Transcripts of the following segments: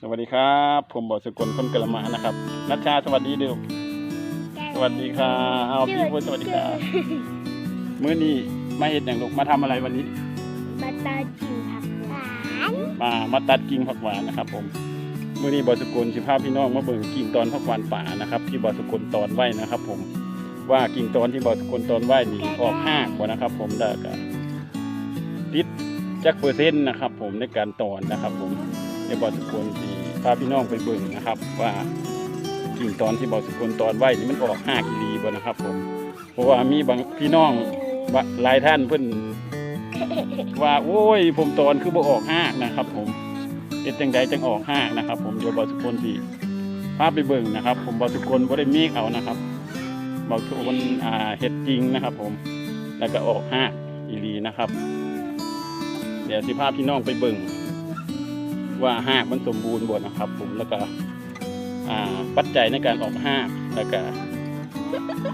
สวัสดีครับ ผมบอสกลคนกละมานะครับนัชชาสวัสดีเดิมสวัสดีค่ะเอาพี่พูดสวัสดีครับมื้อนี้มาเห็ดอย่างลูกมาทำอะไรวันนี้บัตเตอร์จิ๋วผักหวานมามาตัดกิ่งผักหวานนะครับผมมื้อนี้บอสกลสิภาพพี่น้องมาเบิ่งกิ่งตอนผักหวานป่านะครับ ที่บอสกลตอนไว้นะครับ ผมว่ากิ่งตอนที่บอสกลตอนไว้นี่ออกห้ากบ่นะครับ ผมได้ก็ติดจักเปอร์เซ็นต์นะครับ ผมในการตอนนะครับ ผม ในบอสกลที่พาพี่น้องไปเบิ่งนะครับ ว่ากิ่งตอนที่บอสกุลตอนไหวนี่มันออกห้ากิรีบ่นะครับผมเพราะว่ามีบางพี่น้องหลายท่านเพิ่นว่าโอ้ยผมตอนคือบ่ออกห้านะครับ ผมเฮ็ดจังใดจังออกห้านะครับ ผมเดี๋ยวบอสกุลสิพาไปเบิ่งนะครับ ผมบอสกุลบ่ได้มีเอานะครับบอสกุลอ่าเฮ็ดจริงนะครับ ผมแล้วก็ออกห้ากอีลีนะครับ เดี๋ยวสิพาพี่น้องไปเบิ่ง ว่าห้ากมันสมบูรณ์บ่นะครับ ผมแล้วก็อ่าปัจจัยในการออกห้ากแล้วก็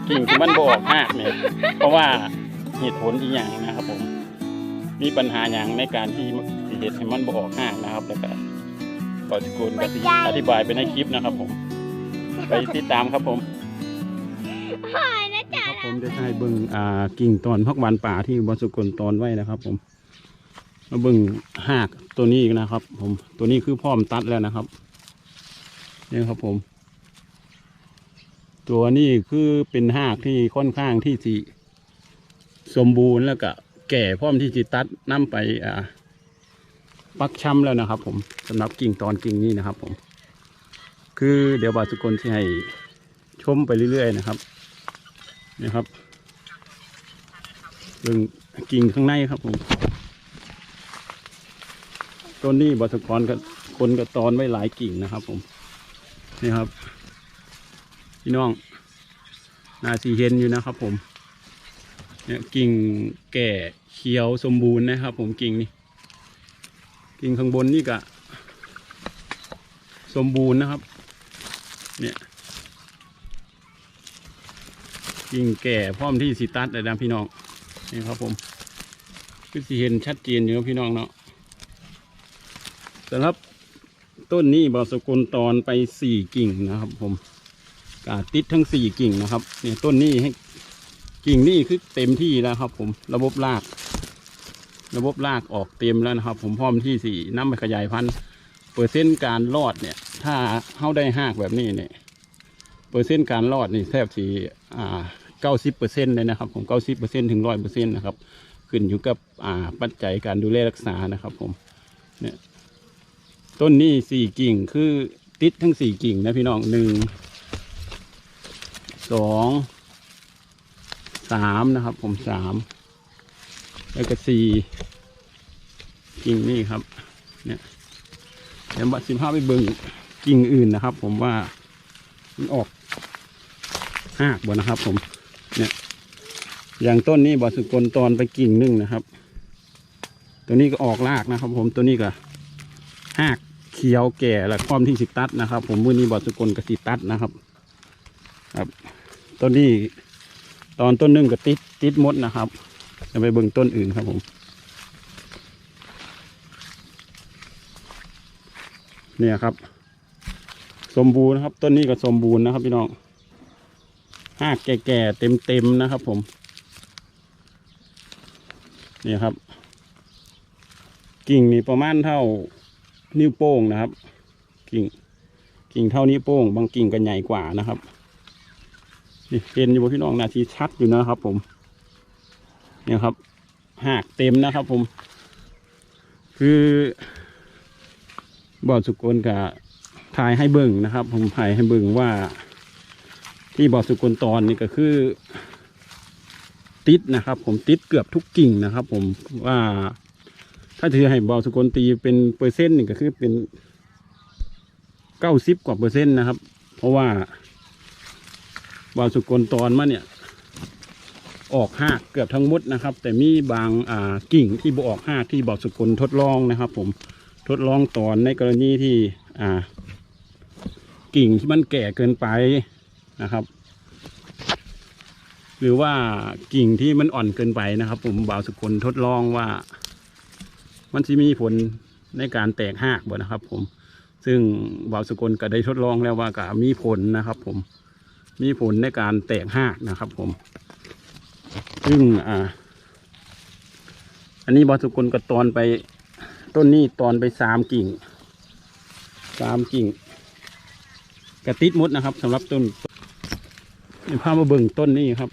กิ่งที่มันบออกห้ากเนี่ยเพราะว่าเหตุผลอีกอย่างนะครับ ผม มีปัญหาอย่างในการที่ที่เหตุให้มันบออกห้ากนะครับ แล้วก็บอสกุลก็สิอธิบายไปในคลิปนะครับ ผม ไปติดตามครับผมหอยนะจ๊ะครับผมได้ให้เบิ่งอ่ากิ่งตอนพักหวานป่าที่บอสกุลตอนไว้นะครับ ผม มาบิ่งหากตัวนี้นะครับ ผม ตัวนี้คือพร้อมตัดแล้วนะครับนี่ครับผม ตัวนี้คือเป็นหากที่ค่อนข้างที่สิสมบูรณ์แล้วก็แก่พร้อมที่จะตัดนํไปอ่าปักช้ำแล้วนะครับ ผมสำหรับกิ่งตอนกิ่งนี้นะครับ ผม คือเดี๋ยวบาสุกลที่ให้ชมไปเรื่อยๆนะครับนะครับเรื่องกิ่งข้างในครับผม ต้นนี้บัตรกรก็คนก็ตอนไว้หลายกิ่งนะครับ ผมนี่ครับ พี่น้องนาสีเห็นอยู่นะครับ ผมเนี่ยกิ่งแก่เขียวสมบูรณ์นะครับ ผมกิ่งนี่กิ่งข้างบนนี่ก็สมบูรณ์นะครับ เนี่ยกิ่งแก่พร้อมที่สิตัดเลยนะพี่น้องนี่ครับผมคือสิเห็นชัดเจนอยู่พี่น้องเนาะ สำหรับต้นนี้บอสกุลตอนไปสี่กิ่งนะครับ ผมกาติดทั้งสี่กิ่งนะครับ เนี่ยต้นนี้ให้กิ่งนี่คือเต็มที่แล้วครับ ผมระบบราก ระบบรากออกเต็มแล้วนะครับ ผมพร้อมที่สี่น้ำไปขยายพันธุ์เปอร์เซ็นต์การรอดเนี่ย ถ้าเข้าได้หากแบบนี้เนี่ยเปอร์เซ็นต์การรอดนี่แทบสีอ่าเก้าสิบเปอร์เซ็นต์เลยนะครับ ผมเก้าสิบเปอร์เซ็นต์ถึงร้อยเปอร์เซ็นต์นะครับ ขึ้นอยู่กับอ่าปัจจัยการดูแลรักษานะครับ ผมเนี่ย ต้นนี้สี่กิ่งคือติดทั้งสี่กิ่งนะพี่น้องหนึ่งสองสามนะครับ ผมสามแล้วก็สี่กิ่งนี่ครับ เนี่ยเดี๋ยวบัดสิบห้าไปเบิ่งกิ่งอื่นนะครับ ผมว่ามันออกหากบ่นะครับ ผม เนี่ย อย่างต้นนี้บอสุกลตอนไปกิ่งหนึ่งนะครับ ตัวนี้ก็ออกรากนะครับ ผมตัวนี้ก็ ขียวแก่และความที่สิตัดนะครับ ผมมือนี้บอสุกลกับสิตัดนะครับ ครับต้นนี้ตอนต้นนึ่งก็ติดติดมดนะครับจะไปเบิ่งต้นอื่นครับผม เนี่ยครับ สมบูรณ์นะครับ ต้นนี้ก็สมบูรณ์นะครับพี่น้องหากแก่ๆเต็มๆนะครับ ผม เนี่ยครับ กิ่งนี่ประมาณเท่า นิ้วโป้งนะครับ กิ่ง กิ่งเท่านิ้วโป้ง บางกิ่งก็ใหญ่กว่านะครับนี่เห็นอยู่พี่น้องนาทีชัดอยู่นะครับ ผมเนี่ยครับหากเต็มนะครับ ผม คือบ่อสุกลกับถ่ายให้เบิ่งนะครับ ผมถ่ายให้เบิ่งว่า ที่บ่อสุกลตอนนี่ก็คือ ติดนะครับ ผมติดเกือบทุกกิ่งนะครับ ผมว่า ถ้าถือให้บอสุกลตีเป็นเปอร์เซ็นต์นี่ก็คือเป็นเก้าสิบกว่าเปอร์เซ็นต์นะครับ เพราะว่าบอสุกลตอนมาเนี่ย ออกหากเกือบทั้งหมดนะครับ แต่มีบางอ่ากิ่งที่บออกหากที่บอสุกลทดลองนะครับ ผมทดลองตอนในกรณีที่อ่า กิ่งที่มันแก่เกินไปนะครับหรือว่ากิ่งที่มันอ่อนเกินไปนะครับ ผมบ่าวสุกลทดลองว่า มันจะมีผลในการแตกหากบ่นะครับ ผม ซึ่งบ่าวสกลก็ได้ทดลองแล้วว่าก็มีผลนะครับ ผม มีผลในการแตกหากนะครับ ผม ซึ่งอ่า อันนี้บ่าวสกลก็ตอนไปต้นนี้ตอนไปสามกิ่งสามกิ่งกระติดมดนะครับสำหรับต้นนี่พามาเบิ่งต้นนี้ครับ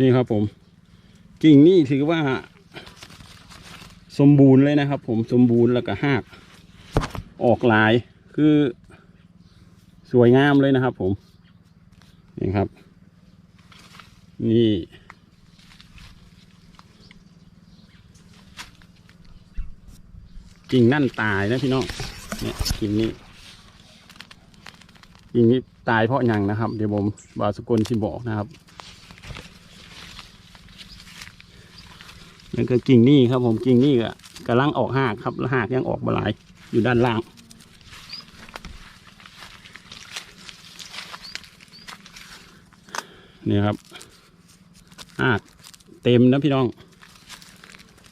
นี่ครับผม กิ่งนี่ถือว่า สมบูรณ์เลยนะครับ ผมสมบูรณ์แล้วก็หากออกลายคือสวยงามเลยนะครับ ผมนี่ครับ นี่กิ่งนั่นตายนะพี่น้องเนี่ยกิ่งนี้กิ่งนี้ตายเพราะหยังนะครับ เดี๋ยวผมบาสกุลที่บอกนะครับ แล้วก็กิ่งนี้ครับผมกิ่งนี้ก็กำลังออกหากครับแล้วหากยังออกบหลายอยู่ด้านล่าง นี่ครับหากเต็มนะพี่น้อง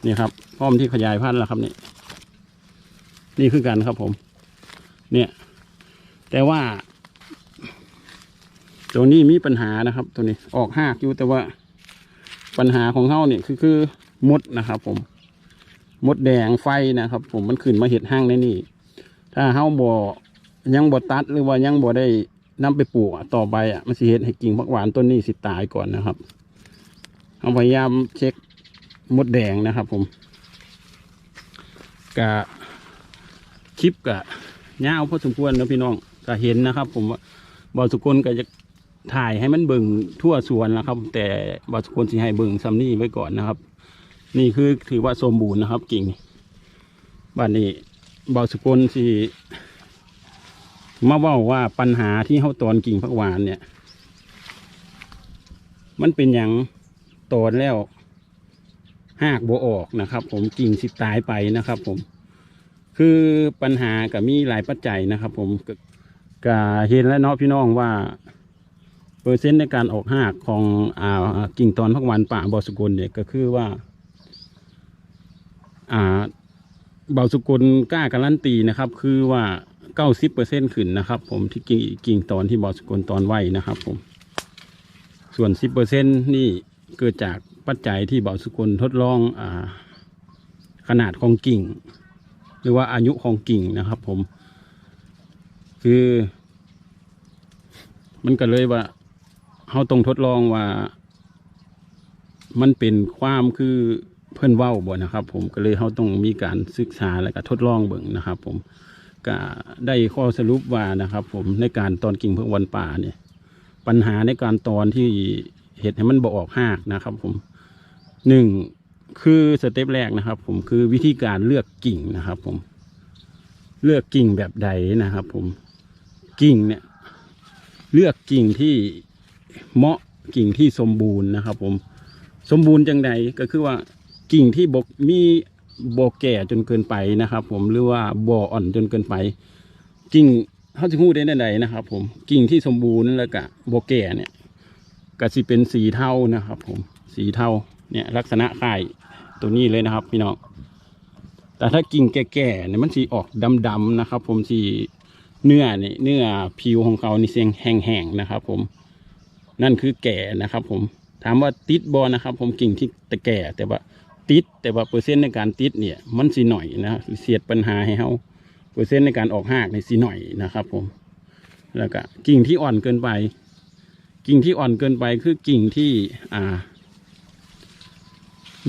นี่ครับพร้อมที่ขยายพันธุ์แล้วครับนี่นี่คือกันครับผม เนี่ย แต่ว่า ตัวนี้มีปัญหานะครับ ตัวนี้ออกหากอยู่แต่ว่าปัญหาของเขาเนี่ยคือคือ มดนะครับ ผม มดแดงไฟนะครับ ผมมันขึ้นมาเห็ดห้างในนี่ ถ้าเฮาบ่ยังบ่ตัดหรือว่ายังบ่ได้นำไปปลูกต่อไปอะมันสิเห็ดให้กิ่งผักหวานต้นนี้สิตายก่อนนะครับเอาพยายามเช็คมดแดงนะครับ ผมกะคลิปกะยาวพอสมควรนะพี่น้องก็เห็นนะครับ ผมว่าบอสุกลก็จะถ่ายให้มันเบิ่งทั่วสวนนะครับ แต่บอสุกลสิให้เบิ่งซัมนี่ไว้ก่อนนะครับ นี่คือถือว่าสมบูรณ์นะครับ กิ่งบ้านนี้บอสุกลสิมาว่าว่าปัญหาที่เขาตอนกิ่งพักหวานเนี่ย มันเป็นอย่างตอนแล้วหากโบออกนะครับ ผมกิ่งสิตายไปนะครับ ผม คือปัญหากับมีหลายปัจจัยนะครับ ผมก็ก็เห็นแล้วเนาะพี่น้องว่าเปอร์เซ็นต์ในการออกหากของอ่ากิ่งตอนพักหวานป่าบอสกุลเนี่ยก็คือว่า อ่าเบาสุกุลกล้าการันตีนะครับ คือว่าเก้าสิบเปอร์เซ็นขึ้นนะครับ ผมที่กิ่งกิ่งตอนที่เบาสุกุลตอนไหวนะครับ ผม ส่วนสิบเปอร์เซ็นนี่เกิดจากปัจจัยที่เบาสุกุลทดลองอ่าขนาดของกิ่ง หรือว่าอายุของกิ่งนะครับ ผม คือ มันก็เลยว่าเขาต้องทดลองว่า มันเป็นความคือ เพื่อนเว้าบ่นะครับ ผมก็เลยเขาต้องมีการศึกษาและก็ทดลองเบิ่งนะครับ ผมก็ได้ข้อสรุปว่านะครับ ผมในการตอนกิ่งเพื่อวันป่าเนี่ย ปัญหาในการตอนที่เห็ดให้มันบ่ออกหากนะครับ ผมหนึ่งคือสเต็ปแรกนะครับ ผมคือวิธีการเลือกกิ่งนะครับ ผมเลือกกิ่งแบบใดนะครับ ผมกิ่งเนี่ย เลือกกิ่งที่เหมาะกิ่งที่สมบูรณ์นะครับ ผมสมบูรณ์จังใดก็คือว่า กิ่งที่บกมีบอแก่จนเกินไปนะครับ ผมหรือว่าบออ่อนจนเกินไป กิ่งเขาจะพูดได้ใดนะครับ ผมกิ่งที่สมบูรณ์แล้วก็บอแก่เนี่ยก็สิเป็นสีเทานะครับ ผมสีเทาเนี่ยลักษณะคล้ายตัวนี้เลยนะครับ พี่น้องแต่ถ้ากิ่งแก่ๆเนี่ยมันสีออกดำๆนะครับ ผมสีเนื้อเนี่ยเนื้อผิวของเขานี่เสียงแห้งๆนะครับ ผมนั่นคือแก่นะครับ ผมถามว่าติดบอนะครับ ผมกิ่งที่แต่แก่แต่ว่า ติด แต่ว่าเปอร์เซ็นต์ในการติดเนี่ยมันสีหน่อยนะเสียดปัญหาให้เขาเปอร์เซ็นต์ในการออกหากในสีหน่อยนะครับ ผม แล้วก็กิ่งที่อ่อนเกินไป กิ่งที่อ่อนเกินไปคือกิ่งที่อ่า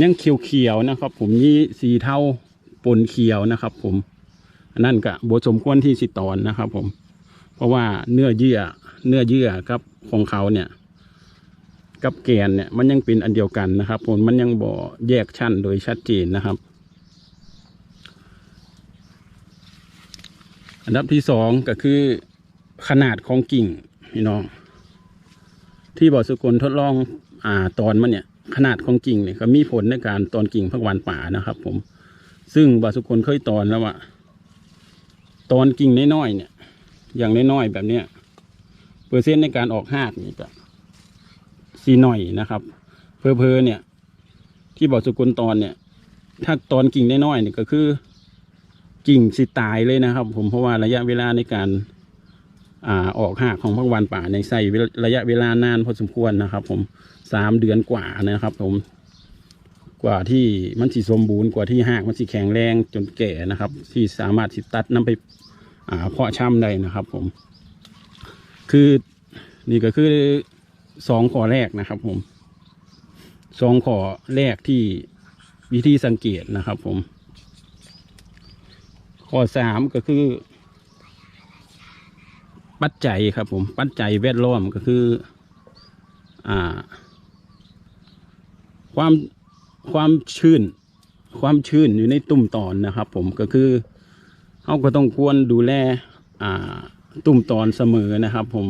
ยังเขียวๆนะครับ ผมนี่สีเทาปนเขียวนะครับ ผมอันนั่นก็บสมควรที่สิตอนนะครับ ผม เพราะว่าเนื้อเยื่อเนื้อเยื่อครับของเขาเนี่ย กับแกนเนี่ยมันยังเป็นอันเดียวกันนะครับผมมันยังบ่แยกชั้นโดยชัดเจนนะครับ อันดับที่สองก็คือขนาดของกิ่งพี่น้อง ที่บ่อสุกลทดลองอ่าตอนมันเนี่ย ขนาดของกิ่งเนี่ยก็มีผลในการตอนกิ่งพักวานป่านะครับ ผม ซึ่งบ่อสุกลเคยตอนแล้วว่าตอนกิ่งน้อยๆเนี่ย อย่างน้อยๆแบบเนี้ยเปอร์เซ็นต์ในการออกหากนี่ก็ีหน่อยนะครับ เพอเพอๆเนี่ย ที่บ่อสกุลตอนเนี่ย ถ้าตอนกิ่งน้อยๆนี่ยก็คือ กิ่งสิตายเลยนะครับ ผมเพราะว่าระยะเวลาในการอ่าออกหากของพักวานป่าในใส่ระยะเวลานานพอสมควรนะครับ ผมสามเดือนกว่านะครับ ผม กว่าที่มันสิสมบูรณ์กว่าที่หากมันสิแข็งแรงจนแก่นะครับ ที่สามารถสิตัดนํไปอ่าเพาะช่ำได้นะครับ ผม คือนี่ก็คือ สองข้อแรกนะครับผมสองข้อแรกที่วิธีสังเกตนะครับผม ข้อสามก็คือ ปัจจัยครับผมปัจจัยแวดล้อมก็คือ อ่า ความความชื้น ความชื้นอยู่ในตุ่มตอนนะครับผมก็คือเขาก็ต้องควรดูแล อ่า ตุ่มตอนเสมอนะครับผม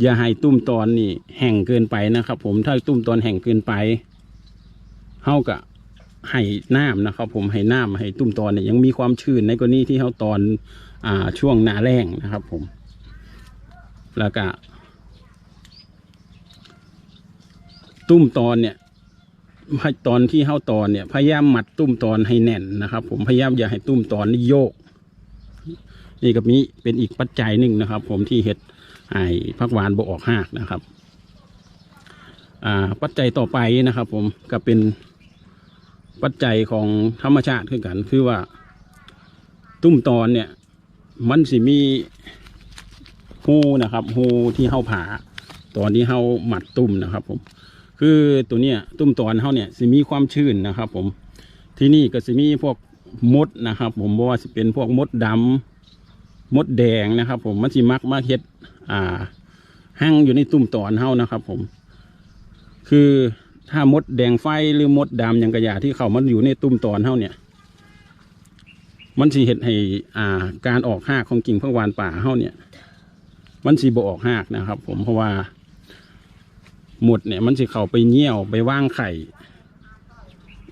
อย่าให้ตุ่มตอนนี่แห้งเกินไปนะครับ ผมถ้าตุ่มตอนแห้งเกินไปเขาก็ให้น้ำนะครับ ผมให้น้ำให้ตุ่มตอนเนี่ยยังมีความชื้นในกรณีที่เขาตอนอ่าช่วงหนาแรงนะครับ ผม แล้วก็ตุ้มตอนเนี่ยให้ตอนที่เข้าตอนเนี่ย พยายามมัดตุ้มตอนให้แน่นนะครับ ผมพยายามอย่าให้ตุ้มตอนนี่โยก นี่ก็มีเป็นอีกปัจจัยหนึ่งนะครับ ผมที่เห็ด ให้พักหวานบออกหากนะครับ อ่า ปัจจัยต่อไปนะครับ ผมก็เป็นปัจจัยของธรรมชาติขึ้นกัน คือว่า ตุ้มตอนเนี่ย มันสิมีหูนะครับหูที่เฮาผาตอนที่เฮาหมัดตุ้มนะครับ ผม คือตัวเนี้ยตุ้มตอนเฮาเนี่ยสิมีความชื้นนะครับ ผม ที่นี่ก็สิมีพวกมดนะครับ ผมบอกว่าสิเป็นพวกมดดำมดแดงนะครับ ผมมันสิมักมาเฮ็ด อ่าหั่งอยู่ในตุ้มตอนเฮานะครับ ผม คือถ้ามดแดงไฟหรือมดดำอย่างกระยาที่เขามันอยู่ในตุ้มตอนเฮาเนี่ย มันสิเห็ดให้อ่า การออกหากของกิ่งพักวานป่าเฮาเนี่ย มันสิบ่ออกหากนะครับ ผมเพราะว่าหมดเนี่ยมันสิเข้าไปเยี่ยวไปว่างไข่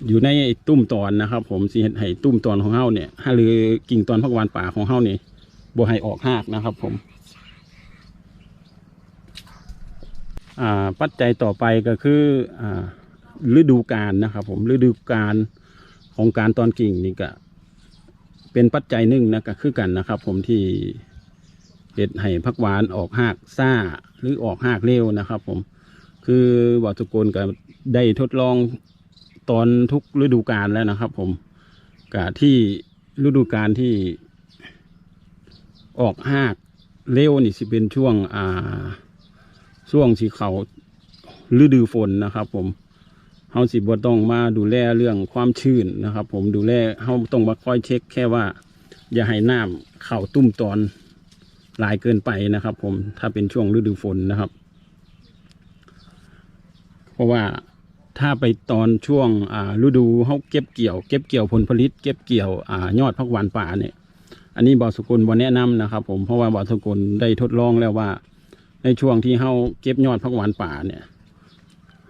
อยู่ในตุ้มตอนนะครับ ผมสิเห็ดให้ตุ้มตอนของเฮาเนี่ยหรือกิ่งตอนพักวานป่าของเฮานี่บ่ให้ออกหากนะครับ ผม อ่า ปัจจัยต่อไปก็คืออฤดูกาลนะครับ ผมฤดูกาลของการตอนกิ่งนี่ก็เป็นปัจจัยหนึ่งนะก็คือกันนะครับ ผมที่เห็ดให้พักหวานออกหากซ่าหรือออกหากเร็วนะครับ ผมคือวัตุกลก็ได้ทดลองตอนทุกฤดูกาลแล้วนะครับ ผมกับที่ฤดูกาลที่ออกหากเร็วนี่สิเป็นช่วงอ่า ช่วงสีเขาฤดูฝนนะครับ ผมเฮาสิบ่ต้องมาดูแลเรื่องความชื้นนะครับ ผมดูแลเฮาต้องมาคอยเช็คแค่ว่า อย่าให้น้ำเข้าตุ้มตอนหลายเกินไปนะครับ ผมถ้าเป็นช่วงฤดูฝนนะครับ เพราะว่าถ้าไปตอนช่วงฤดูเฮาเก็บเกี่ยว เก็บเกี่ยวผลผลิต เก็บเกี่ยวอยอดพักหวานป่าเนี่ย อันนี้บอสกุลบอแนะนำนะครับ ผมเพราะว่าบอสกุลได้ทดลองแล้วว่า ในช่วงที่เฮาเก็บยอดพักหวานป่าเนี่ย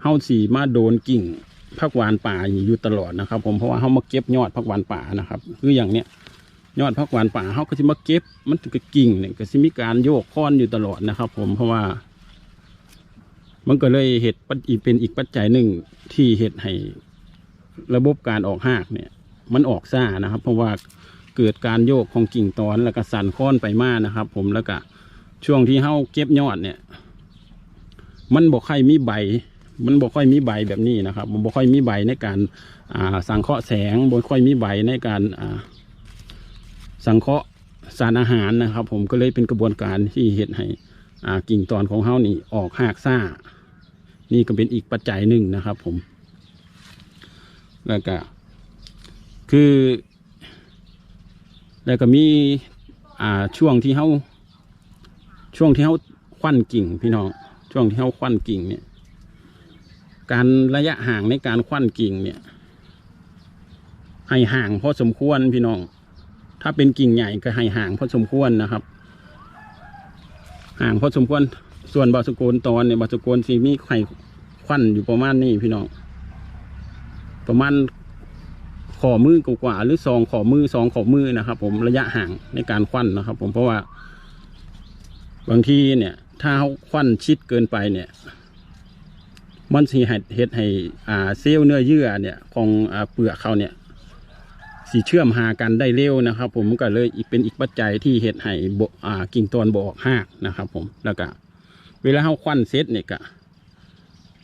เฮาสีมาโดนกิ่งผักหวานป่าอยู่ตลอดนะครับ ผมเพราะว่าเฮามาเก็บยอดผักหวานป่านะครับคืออย่างเนี้ยยอดผักหวานป่าเฮาก็จะมาเก็บมันก็กิ่งเนี่ยก็จะมีการโยกค้อนอยู่ตลอดนะครับ ผมเพราะว่า มันก็เลยเหตุอีกเป็นอีกปัจจัยหนึ่งที่เหตุให้ระบบการออกหากเนี่ย มันออกซ่านะครับ เพราะว่าเกิดการโยกของกิ่งตอนแล้วก็สั่นค้อนไปมานะครับ ผมแล้วก็ ช่วงที่เฮาเก็บยอดเนี่ย มันบอกใครมีใบ มันบ่ค่อยมีใบแบบนี้นะครับ มันบ่ค่อยมีใบในการอ่าสังเคราะห์แสงบ่ค่อยมีใบในการอ่าสังเคราะห์สารอาหารนะครับ ผมก็เลยเป็นกระบวนการที่เห็ดให้อ่ากิ่งตอนของเฮานี่ออกหากซ่า นี่ก็เป็นอีกปัจจัยหนึ่งนะครับ ผม แล้วก็คือ แล้วก็มีอ่าช่วงที่เฮา ช่วงที่เฮาควันกิ่งพี่น้อง ช่วงที่เฮาควันกิ่งเนี่ย การระยะห่างในการควันกิ่งเนี่ย ให้ห่างพอสมควรพี่น้อง ถ้าเป็นกิ่งใหญ่ก็ให้ห่างพอสมควรนะครับ ห่างพอสมควร ส่วนบาสโกุลตอนเนี่ยบาสโกุลสีมีไข่ควันอยู่ประมาณนี้พี่น้อง ประมาณขอมือกว่าหรือสองขอมือสองขอมือนะครับ ผมระยะห่างในการควันนะครับ ผมเพราะว่า บางทีเนี่ย ถ้าเขาควันชิดเกินไปเนี่ย มันสิให้เฮ็ดให้อ่าเซลล์เนื้อเยื่อเนี่ย ของอ่าเปลือกเขาเนี่ยสีเชื่อมหากันได้เร็วนะครับ ผมก็เลยอีกเป็นอีกปัจจัยที่เห็ดให้บอ่ากิ่งตอนบออกหากนะครับ ผมแล้วก็เวลาเขาควันเซตเนี่ยก็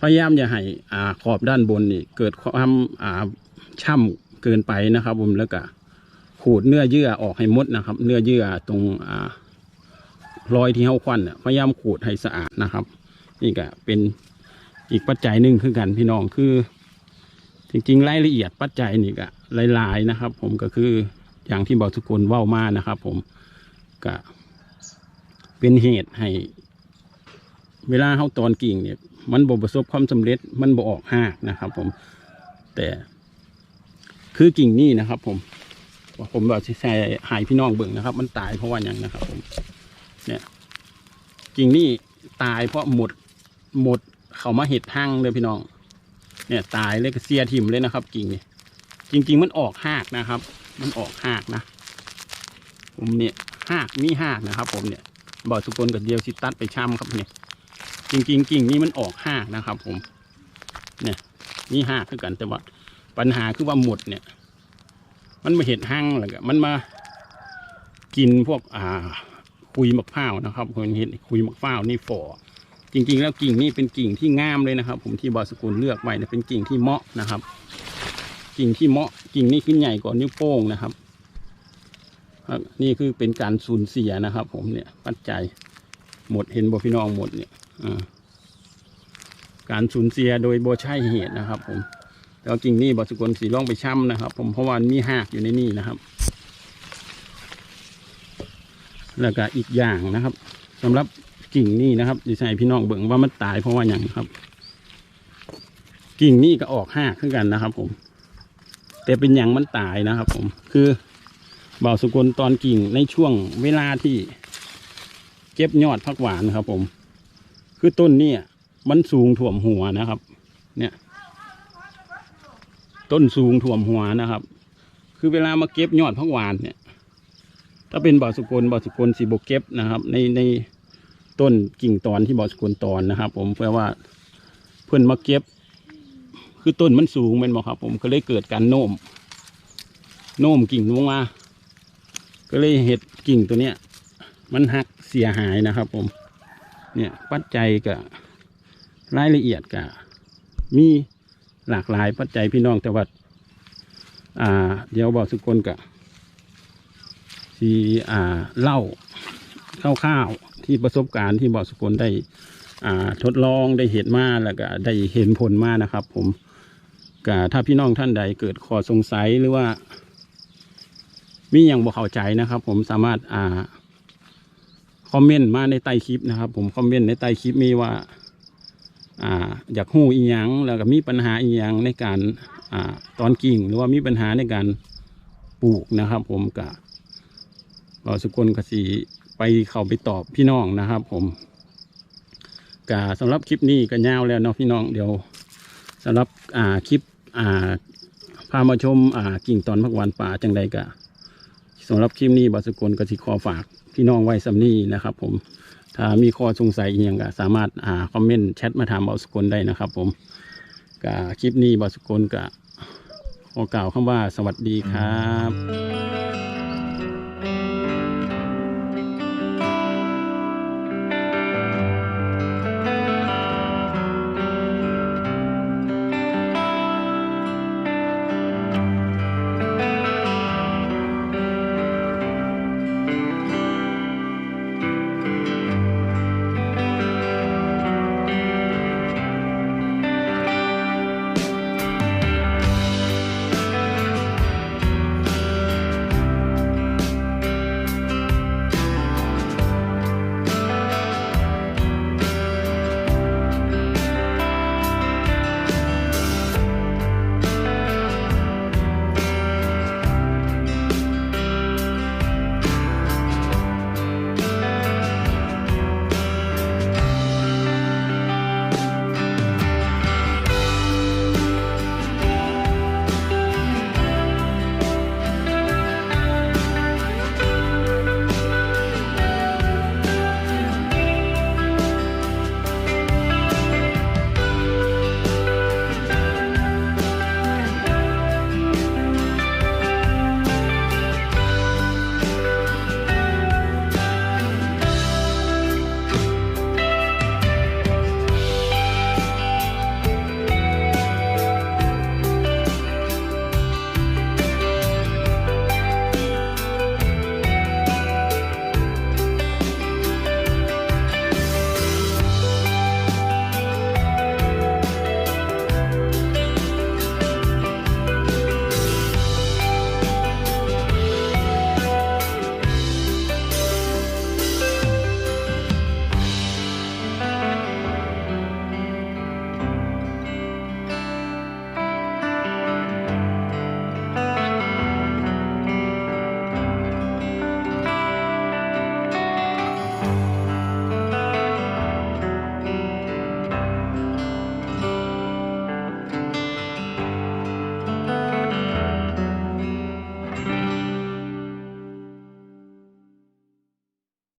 พยายามอย่าให้อ่าขอบด้านบนนี่ เกิดความอ่าช่ำเกินไปนะครับ ผมแล้วก็ขูดเนื้อเยื่อออกให้หมดนะครับ เนื้อเยื่อตรงอ่า รอยที่เขาควันเนี่ยพยายามขูดให้สะอาดนะครับ นี่ก็เป็นอีกปัจจัยหนึ่งคือกันพี่น้องคือ จริงๆรายละเอียดปัจจัยนี่ก็หลายๆนะครับ ผมก็คืออย่างที่บอกทุกคนเว้ามานะครับ ผมก็เป็นเหตุให้ เวลาเขาตอนกิ่งเนี่ย มันบ่ประสบความสำเร็จ มันบ่ออกหากนะครับ ผมแต่คือกิ่งนี่นะครับ ผมว่าผมบอกใส่หายพี่น้องเบิ่งนะครับ มันตายเพราะว่าอย่างนะครับ ผม เนี่ยกิ่งนี่ตายเพราะหมดหมดเขามาเห็ดหั่งเลยพี่น้อง เนี่ยตายเลยเสียทิมเลยนะครับ กิ่งนี่จริง ๆ มันออกหากนะครับ มันออกหากนะ ผมเนี่ยหากมีหากนะครับ ผมเนี่ยบอกทุกคนกับเดียวสิตัดไปช่ำครับเนี่ย จริงๆกิ่งนี้มันออกหากนะครับ ผม เนี่ยมีหากคือกันแต่ว่าปัญหาคือว่าหมดเนี่ย มันมาเห็ดหั่งแล้วก็มันมากินพวกอ่า คุยมะพร้าวนะครับผมเห็นคุยมะพร้าวนี่ฝ่อจริง ๆ แล้วกิ่งนี่เป็นกิ่งที่งามเลยนะครับ ผมที่บอสกุลเลือกไว้เนี่ยเป็นกิ่งที่เหมาะนะครับ กิ่งที่เหมาะกิ่งนี้ขึ้นใหญ่กว่านิ้วโป้งนะครับนี่คือเป็นการสูญเสียนะครับ ผมเนี่ยปัจจัยหมดเห็นบอพี่น้องหมดเนี่ยการสูญเสียโดยโบใช่เหตุนะครับ ผมแล้วกิ่งนี้บอสกุลสีร่องไปช่ำนะครับ ผมเพราะว่ามันมีหากอยู่ในนี่นะครับ แล้วก็อีกอย่างนะครับสำหรับกิ่งนี่นะครับดีไซน์พี่น้องเบิ่งว่ามันตายเพราะว่าอย่างครับ กิ่งนี่ก็ออกห้าขึ้นกันนะครับ ผม แต่เป็นอย่างมันตายนะครับ ผมคือบ่าวสุกลตอนกิ่งในช่วงเวลาที่เก็บยอดผักหวานครับ ผม คือต้นนี่มันสูงถ่วมหัวนะครับ เนี่ย ต้นสูงถ่วมหัวนะครับ คือเวลามาเก็บยอดผักหวานเนี่ย ถ้าเป็นบ่อสุกลบ่อสุกลสีบกเก็บนะครับ ในในต้นกิ่งตอนที่บ่อสุกลตอนนะครับ ผมเพื่อว่าเพื่อนมาเก็บ คือต้นมันสูงเป็นบ่ครับ ผมก็เลยเกิดการโน้ม โน้มกิ่งลงมาก็เลยเห็ดกิ่งตัวเนี้ย มันหักเสียหายนะครับ ผม เนี่ยปัจจัยกับรายละเอียดกับมีหลากหลายปัจจัยพี่น้องแต่ว่าอ่า เดี๋ยวบ่อสุกลกับ ที่อ่าเล่าคร่าวๆที่ประสบการณ์ที่บอสกลได้อ่าทดลองได้เห็นมาแล้วก็ได้เห็นผลมานะครับ ผมก็ถ้าพี่น้องท่านใดเกิดข้อสงสัยหรือว่า มีอย่างบ่เข้าใจนะครับ ผมสามารถอ่าคอมเมนต์มาในใต้คลิปนะครับ ผมคอมเมนต์ในใต้คลิปมีว่า อ่า อยากหู้อีหยังแล้วก็มีปัญหาอีหยังในการ อ่า ตอนกิ่งหรือว่ามีปัญหาในการปลูกนะครับ ผมก็เราสุกลกสีไปเขาไปตอบพี่น้องนะครับ ผมกาสำหรับคลิปนี้ก็ยาวแล้วเนาะพี่น้องเดี๋ยวสำหรับอ่าคลิปอ่าพามาชมอ่ากิ่งตอนพักวานป่าจังใดกะสำหรับคลิปนี้บาสกลกสิขอฝากพี่น้องไว้สำนีนะครับ ผมถ้ามีข้อสงสัยอีกอย่างก็สามารถอ่าคอมเมนต์แชทมาถามบาสกลได้นะครับ ผมกะคลิปนี้บาสกลกะขอกล่าวคำว่าสวัสดีครับ